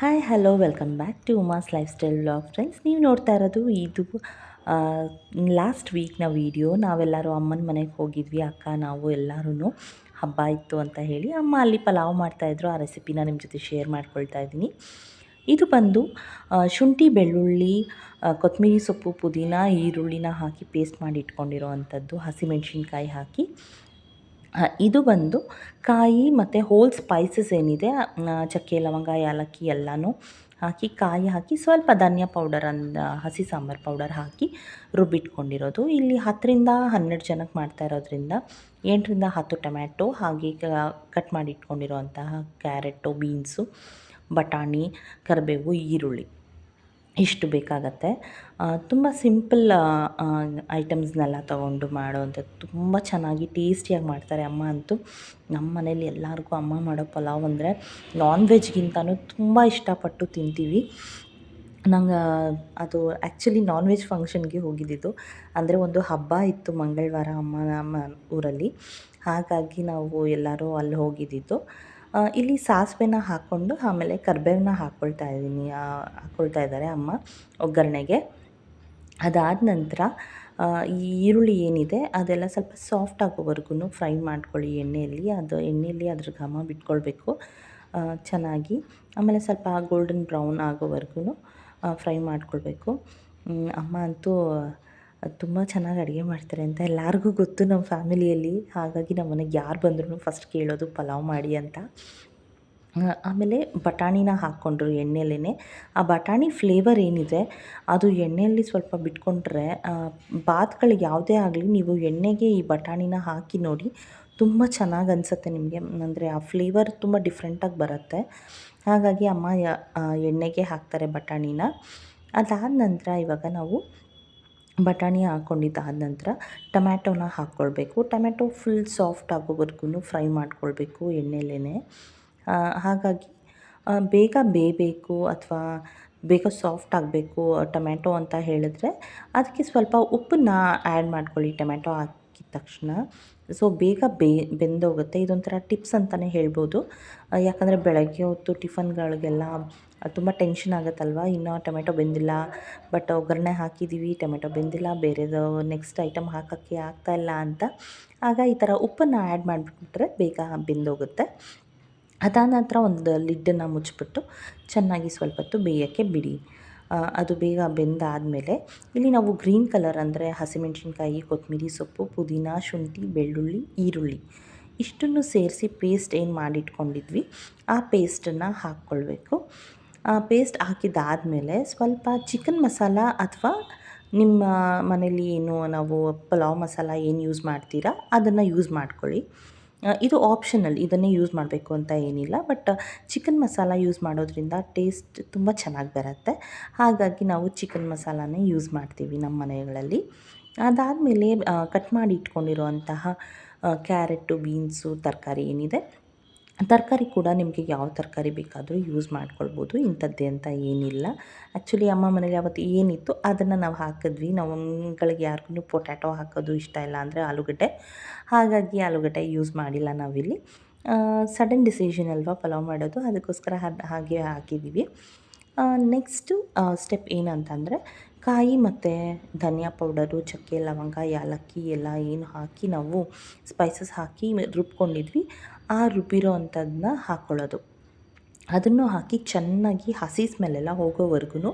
Hi hello welcome back to Uma's lifestyle vlog friends ನೀವು ನೋಡ್ತಾ ಇರೋದು ಇದು ಲಾಸ್ಟ್ ವೀಕ್ನ ವೀಡಿಯೋ ನಾವೆಲ್ಲರೂ ಅಮ್ಮನ ಮನೆಗೆ ಹೋಗಿದ್ವಿ, ಅಕ್ಕ, ನಾವು ಎಲ್ಲರೂ ಹಬ್ಬ ಇತ್ತು ಅಂತ ಹೇಳಿ ಅಮ್ಮ ಅಲ್ಲಿ ಪಲಾವ್ ಮಾಡ್ತಾಯಿದ್ರು ಆ ರೆಸಿಪಿನ ನಿಮ್ಮ ಜೊತೆ ಶೇರ್ ಮಾಡ್ಕೊಳ್ತಾ ಇದ್ದೀನಿ. ಇದು ಬಂದು ಶುಂಠಿ, ಬೆಳ್ಳುಳ್ಳಿ ಕೊತ್ತಂಬರಿ ಸೊಪ್ಪು, ಪುದೀನ, ಈರುಳ್ಳಿನ ಹಾಕಿ ಪೇಸ್ಟ್ ಮಾಡಿ ಇಟ್ಕೊಂಡಿರೋ ಅಂಥದ್ದು. ಹಸಿಮೆಣ್ಸಿನ್ಕಾಯಿ ಹಾಕಿ. ಇದು ಬಂದು ಕಾಯಿ ಮತ್ತು ಹೋಲ್ ಸ್ಪೈಸಸ್ ಏನಿದೆ ಚಕ್ಕೆ, ಲವಂಗ ಏಲಕ್ಕಿ ಎಲ್ಲನೂ ಹಾಕಿ, ಕಾಯಿ ಹಾಕಿ ಸ್ವಲ್ಪ ಧನಿಯಾ ಪೌಡರ್ ಅಂದ, ಹಸಿ ಸಾಂಬಾರು ಪೌಡರ್ ಹಾಕಿ ರುಬ್ಬಿಟ್ಕೊಂಡಿರೋದು. ಇಲ್ಲಿ ಹತ್ತರಿಂದ ಹನ್ನೆರಡು ಜನಕ್ಕೆ ಮಾಡ್ತಾ ಇರೋದ್ರಿಂದ ಎಂಟರಿಂದ ಹತ್ತು ಟೊಮ್ಯಾಟೊ ಹಾಗೆ ಕಟ್ ಮಾಡಿ ಇಟ್ಕೊಂಡಿರೋಂತಹ ಕ್ಯಾರೆಟು, ಬೀನ್ಸು, ಬಟಾಣಿ, ಕರಿಬೇವು, ಈರುಳ್ಳಿ. ಇಷ್ಟು ಬೇಕಾಗತ್ತೆ. ತುಂಬ ಸಿಂಪಲ್ ಐಟಮ್ಸ್ನೆಲ್ಲ ತೊಗೊಂಡು ಮಾಡೋವಂಥದ್ದು ತುಂಬ ಚೆನ್ನಾಗಿ ಟೇಸ್ಟಿಯಾಗಿ ಮಾಡ್ತಾರೆ ಅಮ್ಮ ಅಂತೂ. ನಮ್ಮ ಮನೇಲಿ ಎಲ್ಲರಿಗೂ ಅಮ್ಮ ಮಾಡೋ ಪಲಾವ್ ಅಂದರೆ ನಾನ್ ವೆಜ್ಗಿಂತನೂ ತುಂಬ ಇಷ್ಟಪಟ್ಟು ತಿಂತೀವಿ. ನಂಗೆ, ಅದು ಆ್ಯಕ್ಚುಲಿ ನಾನ್ ವೆಜ್ ಫಂಕ್ಷನ್ಗೆ ಹೋಗಿದ್ದಿದ್ದು. ಅಂದರೆ ಒಂದು ಹಬ್ಬ ಇತ್ತು ಮಂಗಳವಾರ ಅಮ್ಮ ನಮ್ಮ ಊರಲ್ಲಿ. ಹಾಗಾಗಿ ನಾವು ಎಲ್ಲರೂ ಅಲ್ಲಿ ಹೋಗಿದ್ದಿದ್ದು. ಇಲ್ಲಿ ಸಾಸಿವೆನ ಹಾಕ್ಕೊಂಡು ಆಮೇಲೆ ಕರ್ಬೇವನ್ನ ಹಾಕ್ಕೊಳ್ತಾ ಇದ್ದೀನಿ ಹಾಕ್ಕೊಳ್ತಾ ಇದ್ದಾರೆ ಅಮ್ಮ ಒಗ್ಗರಣೆಗೆ. ಅದಾದ ನಂತರ ಈ ಈರುಳ್ಳಿ ಏನಿದೆ ಅದೆಲ್ಲ ಸ್ವಲ್ಪ ಸಾಫ್ಟ್ ಆಗೋವರೆಗೂ ಫ್ರೈ ಮಾಡ್ಕೊಳ್ಳಿ ಎಣ್ಣೆಯಲ್ಲಿ. ಅದು ಎಣ್ಣೆಯಲ್ಲಿ ಅದ್ರ ಘಮ ಬಿಟ್ಕೊಳ್ಬೇಕು ಚೆನ್ನಾಗಿ. ಆಮೇಲೆ ಸ್ವಲ್ಪ ಗೋಲ್ಡನ್ ಬ್ರೌನ್ ಆಗೋವರೆಗೂ ಫ್ರೈ ಮಾಡ್ಕೊಳ್ಬೇಕು. ಅಮ್ಮ ಅಂತೂ ತುಂಬ ಚೆನ್ನಾಗಿ ಅಡುಗೆ ಮಾಡ್ತಾರೆ ಅಂತ ಎಲ್ಲರಿಗೂ ಗೊತ್ತು ನಮ್ಮ ಫ್ಯಾಮಿಲಿಯಲ್ಲಿ. ಹಾಗಾಗಿ ನಮ್ಮ ಮನೆಗೆ ಯಾರು ಬಂದ್ರೂ ಫಸ್ಟ್ ಕೇಳೋದು ಪಲಾವ್ ಮಾಡಿ ಅಂತ. ಆಮೇಲೆ ಬಟಾಣಿನ ಹಾಕ್ಕೊಂಡ್ರು ಎಣ್ಣೆಲೇ ಆ ಬಟಾಣಿ ಫ್ಲೇವರ್ ಏನಿದೆ, ಅದು ಎಣ್ಣೆಯಲ್ಲಿ ಸ್ವಲ್ಪ ಬಿಟ್ಕೊಂಡ್ರೆ ಬಾತ್ಗಳಿಗೆ ಯಾವುದೇ ಆಗಲಿ ನೀವು ಎಣ್ಣೆಗೆ ಈ ಬಟಾಣಿನ ಹಾಕಿ ನೋಡಿ ತುಂಬ ಚೆನ್ನಾಗಿ ಅನಿಸುತ್ತೆ ನಿಮಗೆ. ಅಂದರೆ ಆ ಫ್ಲೇವರ್ ತುಂಬ ಡಿಫ್ರೆಂಟಾಗಿ ಬರುತ್ತೆ. ಹಾಗಾಗಿ ಅಮ್ಮ ಎಣ್ಣೆಗೆ ಹಾಕ್ತಾರೆ ಬಟಾಣಿನ. ಅದಾದ ನಂತರ ಇವಾಗ ನಾವು ಬಟಾಣಿ ಹಾಕ್ಕೊಂಡಿದ್ದಾದ ನಂತರ ಟೊಮ್ಯಾಟೋನ ಹಾಕ್ಕೊಳ್ಬೇಕು. ಟೊಮ್ಯಾಟೊ ಫುಲ್ ಸಾಫ್ಟ್ ಆಗೋವರೆಗೂ ಫ್ರೈ ಮಾಡ್ಕೊಳ್ಬೇಕು ಎಣ್ಣೆಲೇ ಹಾಗಾಗಿ ಬೇಗ ಬೇಯಬೇಕು ಅಥವಾ ಬೇಗ ಸಾಫ್ಟ್ ಆಗಬೇಕು ಟೊಮ್ಯಾಟೊ ಅಂತ ಹೇಳಿದ್ರೆ ಅದಕ್ಕೆ ಸ್ವಲ್ಪ ಉಪ್ಪನ್ನ ಆ್ಯಡ್ ಮಾಡ್ಕೊಳ್ಳಿ ಟೊಮ್ಯಾಟೊ ಹಾಕಿದ ತಕ್ಷಣ. ಸೊ ಬೇಗ ಬೇ ಬೆಂದೋಗುತ್ತೆ. ಇದೊಂಥರ ಟಿಪ್ಸ್ ಅಂತಲೇ ಹೇಳ್ಬೋದು. ಯಾಕಂದರೆ ಬೆಳಗ್ಗೆ ಹೊತ್ತು ಟಿಫನ್ಗಳಿಗೆಲ್ಲ ತುಂಬ ಟೆನ್ಷನ್ ಆಗುತ್ತಲ್ವ? ಇನ್ನೂ ಟೊಮೆಟೊ ಬೆಂದಿಲ್ಲ. ಬಟ್ ಒಗ್ಗರಣೆ ಹಾಕಿದ್ದೀವಿ ಟೊಮೆಟೊ ಬೆಂದಿಲ್ಲ, ಬೇರೆದು ನೆಕ್ಸ್ಟ್ ಐಟಮ್ ಹಾಕೋಕ್ಕೆ ಆಗ್ತಾಯಿಲ್ಲ ಅಂತ. ಆಗ ಈ ಥರ ಉಪ್ಪನ್ನು ಆ್ಯಡ್ ಮಾಡಿಬಿಟ್ರೆ ಬೇಗ ಬೆಂದೋಗುತ್ತೆ. ಅದಾದ ನಂತರ ಒಂದು ಲಿಡ್ಡನ್ನು ಮುಚ್ಚಿಬಿಟ್ಟು ಚೆನ್ನಾಗಿ ಸ್ವಲ್ಪ ಹೊತ್ತು ಬೇಯೋಕ್ಕೆ ಬಿಡಿ. ಅದು ಬೇಗ ಬೆಂದಾದಮೇಲೆ ಇಲ್ಲಿ ನಾವು ಗ್ರೀನ್ ಕಲರ್ ಅಂದರೆ ಹಸಿಮೆಣ್ಸಿನ್ಕಾಯಿ, ಕೊತ್ತಂಬರಿ ಸೊಪ್ಪು, ಪುದೀನ, ಶುಂಠಿ, ಬೆಳ್ಳುಳ್ಳಿ, ಈರುಳ್ಳಿ ಇಷ್ಟನ್ನು ಸೇರಿಸಿ ಪೇಸ್ಟ್ ಏನು ಮಾಡಿಟ್ಕೊಂಡಿದ್ವಿ, ಆ ಪೇಸ್ಟನ್ನು ಹಾಕ್ಕೊಳ್ಬೇಕು. ಪೇಸ್ಟ್ ಹಾಕಿದ್ದಾದಮೇಲೆ ಸ್ವಲ್ಪ ಚಿಕನ್ ಮಸಾಲ ಅಥವಾ ನಿಮ್ಮ ಮನೇಲಿ ಏನು ನಾವು ಪಲಾವ್ ಮಸಾಲ ಏನು ಯೂಸ್ ಮಾಡ್ತೀರಾ, ಅದನ್ನು ಯೂಸ್ ಮಾಡ್ಕೊಳ್ಳಿ. ಇದು ಆಪ್ಷನಲ್ ಇದನ್ನೇ ಯೂಸ್ ಮಾಡಬೇಕು ಅಂತ ಏನಿಲ್ಲ ಬಟ್ ಚಿಕನ್ ಮಸಾಲ ಯೂಸ್ ಮಾಡೋದ್ರಿಂದ ಟೇಸ್ಟ್ ತುಂಬ ಚೆನ್ನಾಗಿ ಬರುತ್ತೆ. ಹಾಗಾಗಿ ನಾವು ಚಿಕನ್ ಮಸಾಲಾನೇ ಯೂಸ್ ಮಾಡ್ತೀವಿ ನಮ್ಮ ಮನೆಗಳಲ್ಲಿ. ಅದಾದಮೇಲೆ ಕಟ್ ಮಾಡಿ ಇಟ್ಕೊಂಡಿರುವಂತಹ ಕ್ಯಾರೆಟು ಬೀನ್ಸು ತರಕಾರಿ ಏನಿದೆ ತರಕಾರಿ ಕೂಡ ನಿಮಗೆ ಯಾವ ತರಕಾರಿ ಬೇಕಾದರೂ ಯೂಸ್ ಮಾಡ್ಕೊಳ್ಬೋದು. ಇಂಥದ್ದೇ ಅಂತ ಏನಿಲ್ಲ. ಆ್ಯಕ್ಚುಲಿ ಅಮ್ಮ ಮನೇಲಿ ಅವತ್ತು ಏನಿತ್ತು ಅದನ್ನು ನಾವು ಹಾಕಿದ್ವಿ. ನಮ್ಮಗಳಿಗೆ ಯಾರಿಗೂ ಪೊಟ್ಯಾಟೊ ಹಾಕೋದು ಇಷ್ಟ ಇಲ್ಲ ಅಂದರೆ ಆಲೂಗಡ್ಡೆ. ಹಾಗಾಗಿ ಆಲೂಗಡ್ಡೆ ಯೂಸ್ ಮಾಡಿಲ್ಲ ನಾವಿಲ್ಲಿ. ಸಡನ್ ಡಿಸಿಷನ್ ಅಲ್ವಾ ಪಲಾವ್ ಮಾಡೋದು. ಅದಕ್ಕೋಸ್ಕರ ಅದು ಹಾಗೆ ಹಾಕಿದ್ದೀವಿ ನೆಕ್ಸ್ಟು ಸ್ಟೆಪ್ ಏನಂತಂದರೆ ಕಾಯಿ ಮತ್ತು ಧನಿಯಾ ಪೌಡರು, ಚಕ್ಕೆ, ಲವಂಗ, ಯಾಲಕ್ಕಿ ಎಲ್ಲ ಏನು ಹಾಕಿ ನಾವು ಸ್ಪೈಸಸ್ ಹಾಕಿ ರುಬ್ಕೊಂಡಿದ್ವಿ. ಆ ರುಬ್ಬಿರೋ ಅಂಥದ್ದನ್ನ ಹಾಕ್ಕೊಳ್ಳೋದು ಅದನ್ನು ಹಾಕಿ ಚೆನ್ನಾಗಿ ಹಸಿ ಸ್ಮೆಲ್ಲೆಲ್ಲ ಹೋಗೋವರೆಗೂ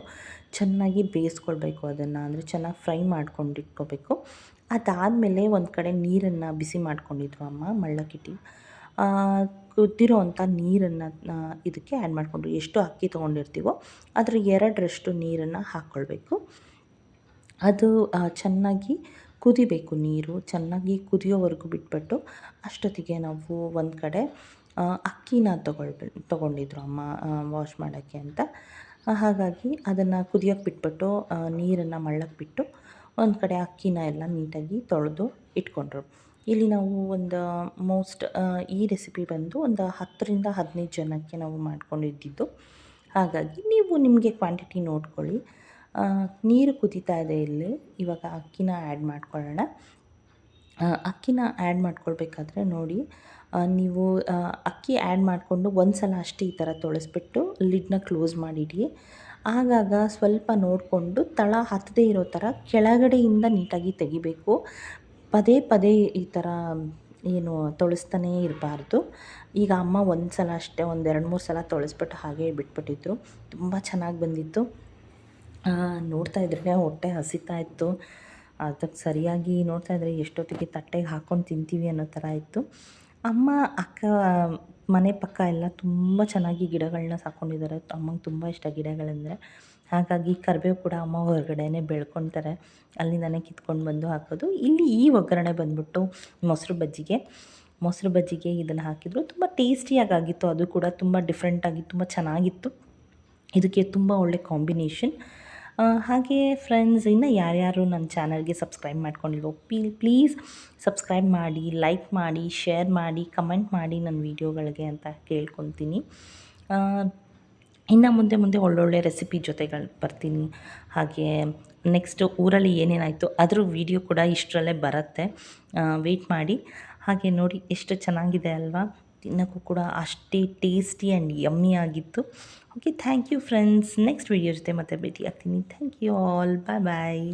ಚೆನ್ನಾಗಿ ಬೇಯಿಸ್ಕೊಳ್ಬೇಕು ಅದನ್ನು. ಅಂದರೆ ಚೆನ್ನಾಗಿ ಫ್ರೈ ಮಾಡ್ಕೊಂಡು ಇಟ್ಕೋಬೇಕು ಅದಾದಮೇಲೆ ಒಂದು ಕಡೆ ನೀರನ್ನು ಬಿಸಿ ಮಾಡ್ಕೊಂಡಿದ್ರು ಅಮ್ಮ ಮಳ್ಳಕಿಟ್ಟಿ ಕುದ್ದಿರೋ ಅಂಥ ನೀರನ್ನು ಇದಕ್ಕೆ ಆ್ಯಡ್ ಮಾಡಿಕೊಂಡು ಎಷ್ಟು ಅಕ್ಕಿ ತೊಗೊಂಡಿರ್ತೀವೋ ಅದರ ಎರಡರಷ್ಟು ನೀರನ್ನು ಹಾಕ್ಕೊಳ್ಬೇಕು. ಅದು ಚೆನ್ನಾಗಿ ಕುದಿಬೇಕು ನೀರು, ಚೆನ್ನಾಗಿ ಕುದಿಯೋವರೆಗೂ ಬಿಟ್ಬಿಟ್ಟು ಅಷ್ಟೊತ್ತಿಗೆ ನಾವು ಒಂದು ಕಡೆ ಅಕ್ಕಿನ ತೊಗೊಳ್ಬೆ ತೊಗೊಂಡಿದ್ರು ಅಮ್ಮ ವಾಶ್ ಮಾಡೋಕ್ಕೆ ಅಂತ. ಹಾಗಾಗಿ ಅದನ್ನು ಕುದಿಯೋಕ್ಕೆ ಬಿಟ್ಬಿಟ್ಟು ನೀರನ್ನು ಮಳ್ಳಕ್ಕೆ ಬಿಟ್ಟು ಒಂದು ಕಡೆ ಅಕ್ಕಿನ ಎಲ್ಲ ನೀಟಾಗಿ ತೊಳೆದು ಇಟ್ಕೊಂಡ್ರು. ಇಲ್ಲಿ ನಾವು ಒಂದು ಮೋಸ್ಟ್ ಈ ರೆಸಿಪಿ ಬಂದು ಒಂದು ಹತ್ತರಿಂದ ಹದಿನೈದು ಜನಕ್ಕೆ ನಾವು ಮಾಡ್ಕೊಂಡಿದ್ದಿದ್ದು ಹಾಗಾಗಿ ನೀವು ನಿಮಗೆ ಕ್ವಾಂಟಿಟಿ ನೋಡ್ಕೊಳ್ಳಿ. ನೀರು ಕುದೀತಾ ಇದೆ ಇಲ್ಲಿ. ಇವಾಗ ಅಕ್ಕಿನ ಆ್ಯಡ್ ಮಾಡ್ಕೊಳ್ಳೋಣ. ಅಕ್ಕಿನ ಆ್ಯಡ್ ಮಾಡ್ಕೊಳ್ಬೇಕಾದ್ರೆ ನೋಡಿ ನೀವು ಅಕ್ಕಿ ಆ್ಯಡ್ ಮಾಡಿಕೊಂಡು ಒಂದು ಸಲ ಅಷ್ಟೇ ಈ ಥರ ತೊಳೆಸ್ಬಿಟ್ಟು ಲಿಡ್ನ ಕ್ಲೋಸ್ ಮಾಡಿಡಿ. ಆಗಾಗ ಸ್ವಲ್ಪ ನೋಡಿಕೊಂಡು ತಳ ಹತ್ತದೇ ಇರೋ ಥರ ಕೆಳಗಡೆಯಿಂದ ನೀಟಾಗಿ ತೆಗಿಬೇಕು. ಪದೇ ಪದೇ ಈ ಥರ ಏನು ತೊಳಸ್ತಾನೇ ಇರಬಾರ್ದು. ಈಗ ಅಮ್ಮ ಒಂದು ಸಲ ಅಷ್ಟೇ ಒಂದು ಮೂರು ಸಲ ತೊಳೆಸ್ಬಿಟ್ಟು ಹಾಗೆ ಬಿಟ್ಬಿಟ್ಟಿದ್ರು. ತುಂಬ ಚೆನ್ನಾಗಿ ಬಂದಿತ್ತು. ನೋಡ್ತಾ ಇದ್ರೆ ಹೊಟ್ಟೆ ಹಸಿತಾ ಇತ್ತು. ಅದಕ್ಕೆ ಸರಿಯಾಗಿ ನೋಡ್ತಾ ಇದ್ರೆ ಎಷ್ಟೊತ್ತಿಗೆ ತಟ್ಟೆಗೆ ಹಾಕ್ಕೊಂಡು ತಿಂತೀವಿ ಅನ್ನೋ ಥರ ಇತ್ತು. ಅಮ್ಮ, ಅಕ್ಕ, ಮನೆ ಪಕ್ಕ ಎಲ್ಲ ತುಂಬ ಚೆನ್ನಾಗಿ ಗಿಡಗಳನ್ನ ಸಾಕ್ಕೊಂಡಿದ್ದಾರೆ ಅಮ್ಮಂಗೆ ತುಂಬ ಇಷ್ಟ ಗಿಡಗಳಂದರೆ. ಹಾಗಾಗಿ ಕರಿಬೇವು ಕೂಡ ಅಮ್ಮ ಹೊರಗಡೆನೇ ಬೆಳ್ಕೊತಾರೆ. ಅಲ್ಲಿಂದನೇ ಕಿತ್ಕೊಂಡು ಬಂದು ಹಾಕೋದು. ಇಲ್ಲಿ ಈ ಒಗ್ಗರಣೆ ಬಂದ್ಬಿಟ್ಟು ಮೊಸರು ಬಜ್ಜಿಗೆ. ಮೊಸರು ಬಜ್ಜಿಗೆ ಇದನ್ನು ಹಾಕಿದ್ರು. ತುಂಬ ಟೇಸ್ಟಿಯಾಗಿ ಆಗಿತ್ತು ಅದು ಕೂಡ ತುಂಬ ಡಿಫ್ರೆಂಟಾಗಿ ತುಂಬ ಚೆನ್ನಾಗಿತ್ತು. ಇದಕ್ಕೆ ತುಂಬ ಒಳ್ಳೆ ಕಾಂಬಿನೇಷನ್ ಹಾಗೆ ಫ್ರೆಂಡ್ಸ್ ಇನ್ನು ಯಾರ್ಯಾರು ನನ್ನ ಚಾನಲ್ಗೆ ಸಬ್ಸ್ಕ್ರೈಬ್ ಮಾಡ್ಕೊಂಡಿಲ್ವೋ ಪೀ ಪ್ಲೀಸ್ ಸಬ್ಸ್ಕ್ರೈಬ್ ಮಾಡಿ ಲೈಕ್ ಮಾಡಿ ಶೇರ್ ಮಾಡಿ ಕಮೆಂಟ್ ಮಾಡಿ ನನ್ನ ವೀಡಿಯೋಗಳಿಗೆ ಅಂತ ಕೇಳ್ಕೊತೀನಿ. ಇನ್ನು ಮುಂದೆ ಮುಂದೆ ಒಳ್ಳೊಳ್ಳೆ ರೆಸಿಪಿ ಜೊತೆಗಳು ಬರ್ತೀನಿ. ಹಾಗೆ ನೆಕ್ಸ್ಟ್ ಊರಲ್ಲಿ ಏನೇನಾಯಿತು ಅದ್ರ ವೀಡಿಯೋ ಕೂಡ ಇಷ್ಟರಲ್ಲೇ ಬರುತ್ತೆ. ವೆಯ್ಟ್ ಮಾಡಿ. ಹಾಗೆ ನೋಡಿ, ಎಷ್ಟು ಚೆನ್ನಾಗಿದೆ ಅಲ್ವಾ? ತಿನ್ನೋಕ್ಕೂ ಕೂಡ ಅಷ್ಟೇ ಟೇಸ್ಟಿ ಆ್ಯಂಡ್ ಯಮ್ಮಿ ಆಗಿತ್ತು. Okay thank you friends next video ಜೊತೆ ಮತ್ತೆ ಭೇಟಿ ಆಗ್ತೀನಿ thank you all bye bye